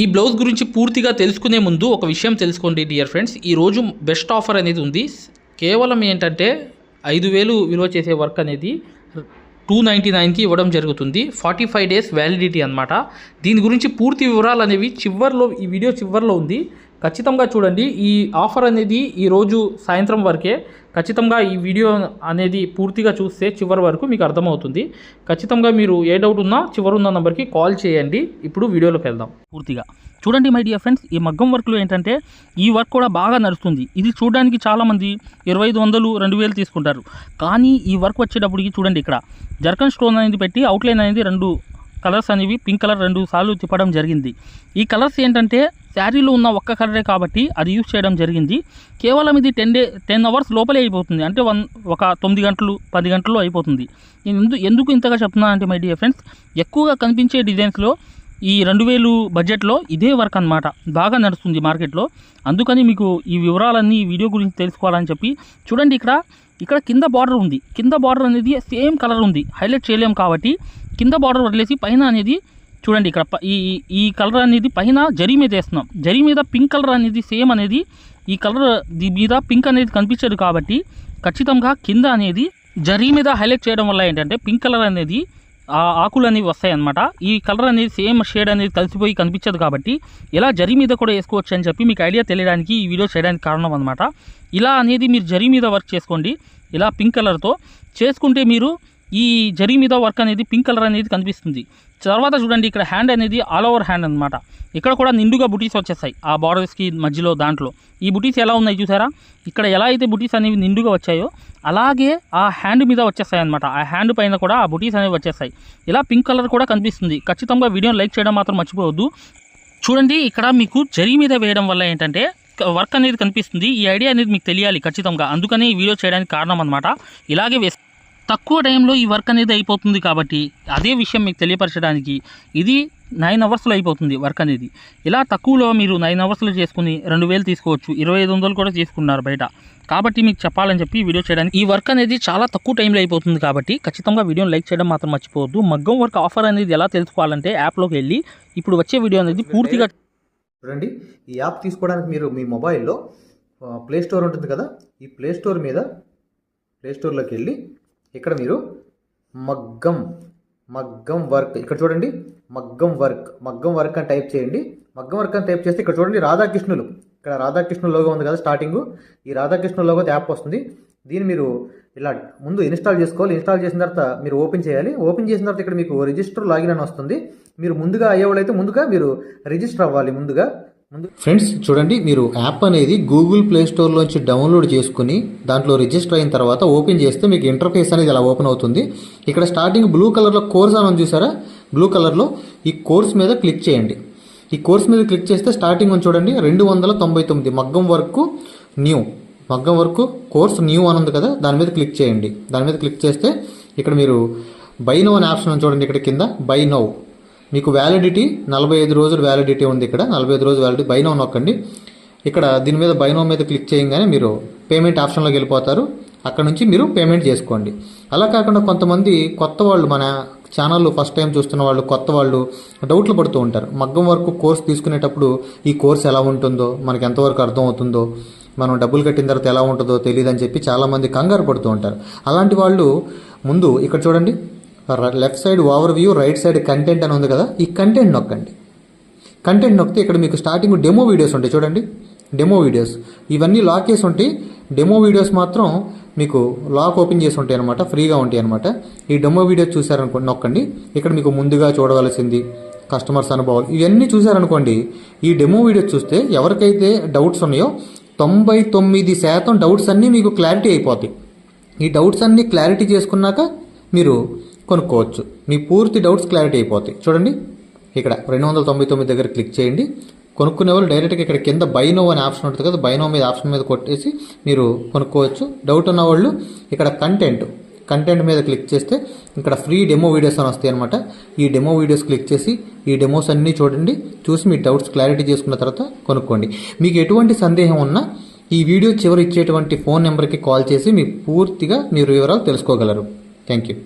ఈ బ్లౌజ్ గురించి పూర్తిగా తెలుసుకునే ముందు ఒక విషయం తెలుసుకోండి డియర్ ఫ్రెండ్స్ ఈరోజు బెస్ట్ ఆఫర్ అనేది ఉంది. కేవలం ఏంటంటే ఐదు వేలు విలువ చేసే వర్క్ అనేది టూ నైంటీ నైన్కి ఇవ్వడం జరుగుతుంది. ఫార్టీ ఫైవ్ డేస్ వ్యాలిడిటీ అనమాట దీని గురించి పూర్తి వివరాలు అనేవి చివర్లో ఈ వీడియో చివర్లో ఉంది. ఖచ్చితంగా చూడండి. ఈ ఆఫర్ అనేది ఈరోజు సాయంత్రం వరకే ఖచ్చితంగా ఈ వీడియో అనేది పూర్తిగా చూస్తే చివరి వరకు మీకు అర్థమవుతుంది. ఖచ్చితంగా మీరు ఏ డౌట్ ఉన్నా చివరున్న నెంబర్కి కాల్ చేయండి. ఇప్పుడు వీడియోలోకి వెళ్దాం. పూర్తిగా. చూడండి మై డియర్ ఫ్రెండ్స్ ఈ మగ్గం వర్క్లో ఏంటంటే ఈ వర్క్ కూడా బాగా నడుస్తుంది. ఇది చూడడానికి చాలామంది ఇరవై ఐదు వందలు రెండు వేలు తీసుకుంటారు. కానీ ఈ వర్క్ వచ్చేటప్పటికి చూడండి ఇక్కడ. జర్కన్ స్టోన్ అనేది పెట్టి అవుట్లైన్ అనేది రెండు కలర్స్ అనేవి పింక్ కలర్ రెండు సార్లు తిప్పడం జరిగింది. ఈ కలర్స్ ఏంటంటే శారీలో ఉన్న ఒక్క కలరే కాబట్టి అది యూజ్ చేయడం జరిగింది. కేవలం ఇది టెన్ డే టెన్ అవర్స్ లోపలే అయిపోతుంది. అంటే వన్ ఒక తొమ్మిది గంటలు పది గంటల్లో అయిపోతుంది. నేను ఎందు ఎందుకు ఇంతగా చెప్తున్నాను అంటే మై డియర్ ఫ్రెండ్స్ ఎక్కువగా కనిపించే డిజైన్స్లో ఈ రెండు వేలు బడ్జెట్లో ఇదే వర్క్ అనమాట బాగా నడుస్తుంది మార్కెట్లో. అందుకని మీకు ఈ వివరాలన్నీ ఈ వీడియో గురించి తెలుసుకోవాలని చెప్పి చూడండి ఇక్కడ. ఇక్కడ కింద బార్డర్ ఉంది. కింద బార్డర్ అనేది సేమ్ కలర్ ఉంది. హైలైట్ చేయలేము కాబట్టి కింద బార్డర్ వదిలేసి పైన అనేది చూడండి ఇక్కడ ఈ ఈ- ఈ కలర్ అనేది పైన జరీ మీద వేస్తున్నాం. జరీ మీద పింక్ కలర్ అనేది సేమ్ అనేది ఈ కలర్ దీని మీద పింక్ అనేది కనిపించదు కాబట్టి ఖచ్చితంగా కింద అనేది జరీ మీద హైలైట్ చేయడం వల్ల ఏంటంటే పింక్ కలర్ అనేది ఆ ఆకులు అనేవి వస్తాయి అనమాట ఈ కలర్ అనేది సేమ్ షేడ్ అనేది కలిసిపోయి కనిపించదు కాబట్టి ఇలా జరీ మీద కూడా వేసుకోవచ్చు అని చెప్పి మీకు ఐడియా తెలియడానికి ఈ వీడియో చేయడానికి కారణం అనమాట ఇలా అనేది మీరు జరీ మీద వర్క్ చేసుకోండి. ఇలా పింక్ కలర్తో చేసుకుంటే మీరు ఈ జరీ మీద వర్క్ అనేది పింక్ కలర్ అనేది కనిపిస్తుంది. తర్వాత చూడండి ఇక్కడ హ్యాండ్ అనేది ఆల్ ఓవర్ హ్యాండ్ అనమాట ఇక్కడ కూడా నిండుగా బుటీస్ వచ్చేస్తాయి ఆ బార్డర్స్కి మధ్యలో దాంట్లో. ఈ బుటీస్ ఎలా ఉన్నాయి చూసారా? ఇక్కడ ఎలా అయితే బుటీస్ అనేవి నిండుగా వచ్చాయో అలాగే ఆ హ్యాండ్ మీద వచ్చేస్తాయి అనమాట ఆ హ్యాండ్ పైన కూడా ఆ బుటీస్ అనేవి వచ్చేస్తాయి. ఇలా పింక్ కలర్ కూడా కనిపిస్తుంది. ఖచ్చితంగా వీడియోని లైక్ చేయడం మాత్రం మర్చిపోవద్దు. చూడండి ఇక్కడ మీకు జరీ మీద వేయడం వల్ల ఏంటంటే వర్క్ అనేది కనిపిస్తుంది. ఈ ఐడియా అనేది మీకు తెలియాలి ఖచ్చితంగా. అందుకని ఈ వీడియో చేయడానికి కారణం అనమాట ఇలాగే వేస్తాను తక్కువ టైంలో ఈ వర్క్ అనేది అయిపోతుంది కాబట్టి అదే విషయం మీకు తెలియపరచడానికి ఇది నైన్ అవర్స్లో అయిపోతుంది వర్క్ అనేది. ఇలా తక్కువలో మీరు నైన్ అవర్స్లో చేసుకుని రెండు వేలు తీసుకోవచ్చు ఇరవై ఐదు వందలు కూడా తీసుకున్నారు బయట. కాబట్టి మీకు చెప్పాలని చెప్పి వీడియో చేయడానికి ఈ వర్క్ అనేది చాలా తక్కువ టైంలో అయిపోతుంది కాబట్టి ఖచ్చితంగా వీడియోని లైక్ చేయడం మాత్రం మర్చిపోవద్దు. మగ్గం వర్క్ ఆఫర్ అనేది ఎలా తెలుసుకోవాలంటే యాప్లోకి వెళ్ళి ఇప్పుడు వచ్చే వీడియో అనేది పూర్తిగా చూడండి ఈ యాప్ తీసుకోవడానికి మీరు మీ మొబైల్లో ప్లే స్టోర్ ఉంటుంది కదా ఈ ప్లే స్టోర్ మీద ప్లే స్టోర్లోకి వెళ్ళి ఇక్కడ మీరు మగ్గం మగ్గం వర్క్. ఇక్కడ చూడండి మగ్గం వర్క్. మగ్గం వర్క్ అని టైప్ చేయండి. మగ్గం వర్క్ అని టైప్ చేస్తే ఇక్కడ చూడండి రాధాకృష్ణులు. ఇక్కడ రాధాకృష్ణ లోగో ఉంది కదా స్టార్టింగ్ ఈ రాధాకృష్ణ లోగో యాప్ వస్తుంది. దీన్ని మీరు ఇలా ముందు ఇన్స్టాల్ చేసుకోవాలి. ఇన్స్టాల్ చేసిన తర్వాత మీరు ఓపెన్ చేయాలి. ఓపెన్ చేసిన తర్వాత ఇక్కడ మీకు రిజిస్టర్ లాగిన్ అని వస్తుంది. మీరు ముందుగా అయ్యేవాళ్ళైతే ముందుగా మీరు రిజిస్టర్ అవ్వాలి ముందుగా. ఫ్రెండ్స్ చూడండి మీరు యాప్ అనేది గూగుల్ ప్లే స్టోర్లోంచి డౌన్లోడ్ చేసుకుని దాంట్లో రిజిస్టర్ అయిన తర్వాత ఓపెన్ చేస్తే మీకు ఇంటర్ఫేస్ అనేది ఇలా ఓపెన్ అవుతుంది. ఇక్కడ స్టార్టింగ్ బ్లూ కలర్లో కోర్స్ అని చూసారా? బ్లూ కలర్లో ఈ కోర్స్ మీద క్లిక్ చేయండి. ఈ కోర్స్ మీద క్లిక్ చేస్తే స్టార్టింగ్ ఉంది చూడండి రెండు వందల తొంభై తొమ్మిది మగ్గం వరకు న్యూ మగ్గం వర్క్ కోర్స్ న్యూ అని ఉంది కదా దాని మీద క్లిక్ చేయండి. దాని మీద క్లిక్ చేస్తే ఇక్కడ మీరు బై నో అనే ఆప్షన్ చూడండి ఇక్కడ కింద బై నో మీకు వ్యాలిడిటీ నలభై ఐదు రోజులు వ్యాలిడిటీ ఉంది ఇక్కడ. నలభై ఐదు రోజులు వ్యాలిడిటీ బైనో నొక్కండి. ఇక్కడ దీని మీద బైనో మీద క్లిక్ చేయగానే మీరు పేమెంట్ ఆప్షన్లోకి వెళ్ళిపోతారు. అక్కడ నుంచి మీరు పేమెంట్ చేసుకోండి. అలా కాకుండా కొంతమంది కొత్త వాళ్ళు మన ఛానల్ ఫస్ట్ టైం చూస్తున్న వాళ్ళు కొత్త వాళ్ళు డౌట్లు పడుతూ ఉంటారు. మగ్గం వరకు కోర్స్ తీసుకునేటప్పుడు ఈ కోర్స్ ఎలా ఉంటుందో మనకి ఎంతవరకు అర్థం అవుతుందో మనం డబ్బులు కట్టిన తర్వాత ఎలా ఉంటుందో తెలియదని చెప్పి చాలామంది కంగారు పడుతూ ఉంటారు. అలాంటి వాళ్ళు ముందు ఇక్కడ చూడండి. Left side overview right side content అని ఉంది కదా ఈ కంటెంట్ నొక్కండి. కంటెంట్ నొక్కితే ఇక్కడ మీకు స్టార్టింగ్ డెమో వీడియోస్ ఉంటాయి చూడండి. డెమో వీడియోస్ ఇవన్నీ లాక్ చేసి ఉంటాయి డెమో వీడియోస్ మాత్రం మీకు లాక్ ఓపెన్ చేసి ఉంటాయి అనమాట ఫ్రీగా ఉంటాయి అనమాట ఈ డెమో వీడియోస్ చూసారనుకోండి నొక్కండి. ఇక్కడ మీకు ముందుగా చూడవలసింది కస్టమర్స్ అనుభవాలు. ఇవన్నీ చూసారనుకోండి ఈ డెమో వీడియోస్ చూస్తే ఎవరికైతే డౌట్స్ ఉన్నాయో తొంభై తొమ్మిది శాతం డౌట్స్ అన్నీ మీకు క్లారిటీ అయిపోతాయి. ఈ డౌట్స్ అన్నీ క్లారిటీ చేసుకున్నాక మీరు కొనుక్కోవచ్చు. మీ పూర్తి డౌట్స్ క్లారిటీ అయిపోతాయి. చూడండి. ఇక్కడ రెండు వందల తొంభై తొమ్మిది దగ్గర క్లిక్ చేయండి. కొనుక్కునే వాళ్ళు డైరెక్ట్గా ఇక్కడ కింద బైనో అనే ఆప్షన్ ఉంటుంది కదా బైనో మీద ఆప్షన్ మీద కొట్టేసి మీరు కొనుక్కోవచ్చు. డౌట్ ఉన్న వాళ్ళు ఇక్కడ కంటెంట్ కంటెంట్ మీద క్లిక్ చేస్తే ఇక్కడ ఫ్రీ డెమో వీడియోస్ అని వస్తాయి అనమాట ఈ డెమో వీడియోస్ క్లిక్ చేసి ఈ డెమోస్ అన్నీ చూడండి. చూసి మీ డౌట్స్ క్లారిటీ చేసుకున్న తర్వాత కొనుక్కోండి. మీకు ఎటువంటి సందేహం ఉన్నా ఈ వీడియో చివరి ఇచ్చేటువంటి ఫోన్ నెంబర్కి కాల్ చేసి మీ పూర్తిగా మీరు వివరాలు తెలుసుకోగలరు. Thank you.